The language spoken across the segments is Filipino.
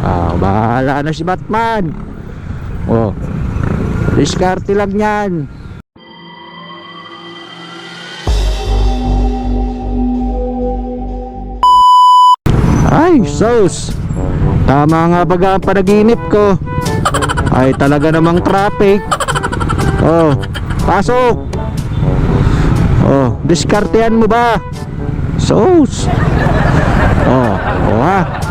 Ah, bahala na si Batman. Oh. Diskarte lang yan. Ay, sos. Tama nga baga ang panaginip ko. Ay, talaga namang traffic. Oh, pasok. Oh, diskartehan mo ba? Sos. Oh, oh ha.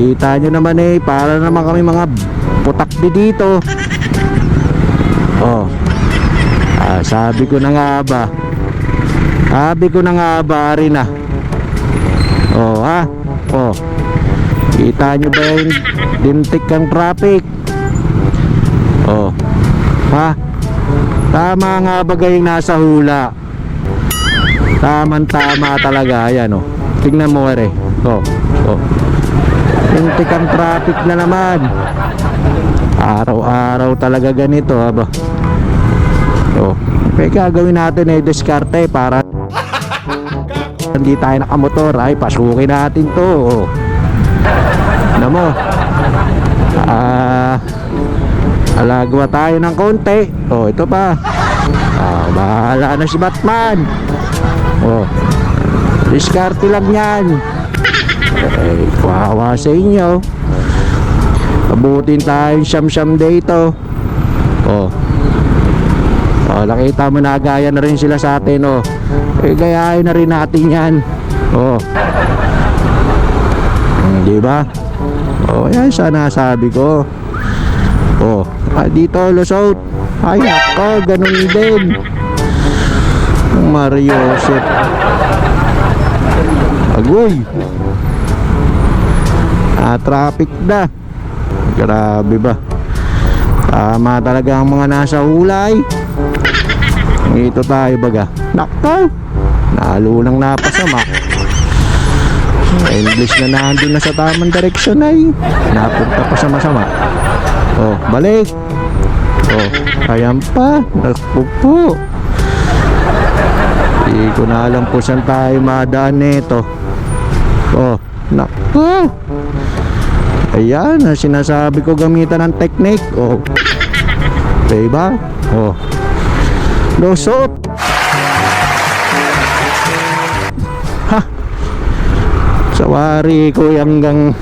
Kita nyo naman eh, para naman kami mga putakbi dito. Oh. Ah, sabi ko na nga ba. Sabi ko na nga ba rin ah. Oh, ha? Oh. Kita nyo ba yung dintik ang traffic? Oh. Ha? Tama nga ba yung nasa hula? Tamang tama talaga. Ayan oh. Tingnan mo ere. Oh. Oh. Dintik ang traffic na naman. Araw-araw talaga ganito. Aba. Oh. Kaya gagawin natin eh diskarte para hindi tayo nakamotor ay pasukin natin to ano ah alagwa tayo ng konti oh ito pa ah, bahala na si Batman oh diskarte lang yan eh kawawa sa inyo abutin tayong siyam-siyam dito oh Oh, nakita mo na gaya na rin sila sa atin, oh. Eh, gayahin na rin natin yan. Oh. Hmm, di ba? Oh, yan sana sabi ko. Oh, ah, dito, Lusot. Ay, ako, ganun din. Mario Joseph. Agoy. Ah, traffic na. Grabe ba? Tama talaga ang mga nasa hulay. Ito tayo baga. Nakto. Nalo lang napasama. English na nandun na sa tamang direksyon ay napunta pa sa masama. Oh, balik. Oh, ayan pa. Naku po. Hindi ko na alam po saan tayo madaan nito. Oh, naku. Ayan, sinasabi ko gamitan ng technique. Oh. Diba? Oh. Lusot. Ha. Sawari ko hanggang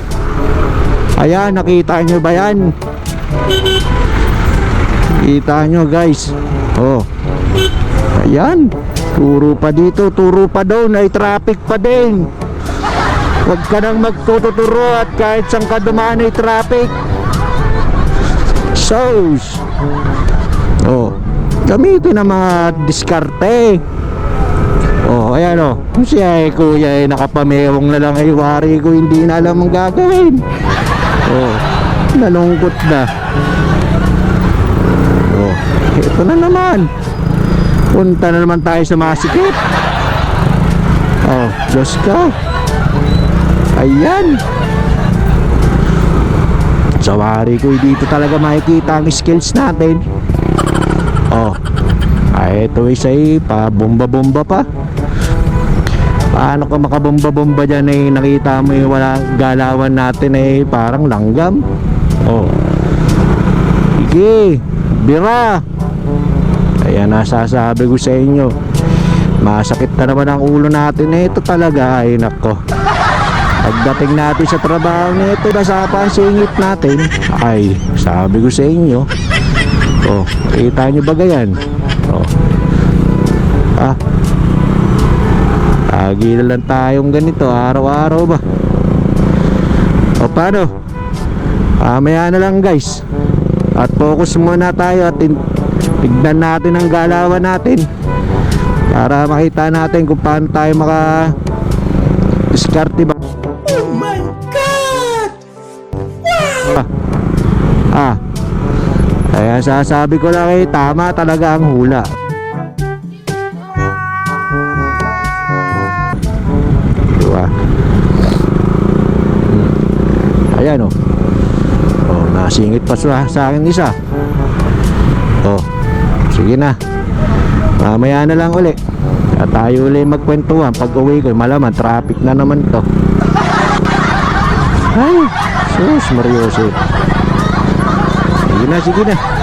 Ayan, nakita nyo ba yan? Kita nyo guys. Oh. Ayan. Turo pa dito, turo pa doon. Ay traffic pa din. Huwag ka nang magtututuro at kahit saan ka dumaan ay traffic. Sos. Oh. Gamitin ang mga diskarte. Oh, ayan oh. Siya ay kuya ay nakapamewang na lang ay wari ko hindi na alam ang gagawin. Oh. Nalungkot na. Oh. Ito na naman. Punta na naman tayo sa masikip. Oh, Diyos ka. Ayan. Sa ko dito talaga makikita ang skills natin. Oh. Ay, ito isa eh, pa bomba-bomba pa. Paano ka makabomba-bomba dyan eh, nakita mo yung wala galawan natin eh, parang langgam. Oh. Sige, bira. Ayan, nasasabi ko sa inyo. Masakit na naman ang ulo natin eh, ito talaga ay nako. Pagdating natin sa trabaho nito, basa pa ang singit natin. Ay, sabi ko sa inyo. Oh, kita nyo ba ganyan? Oh. Ah. Lagi na lang tayong ganito, araw-araw ba? O paano? Mamaya na lang guys. At focus muna tayo at tignan natin ang galawan natin. Para makita natin kung paano tayo maka diskarte ba. Ah. Kaya sasabi ko lang eh, tama talaga ang hula. Diba? Ayan oh. Oh, nasingit pa sa, sa akin isa. Oh. Sige na. Mamaya na lang uli. At tayo uli magkwentuhan pag uwi ko. Malaman, traffic na naman to. Ay, Sus, Mariosep. Sige na, sige na.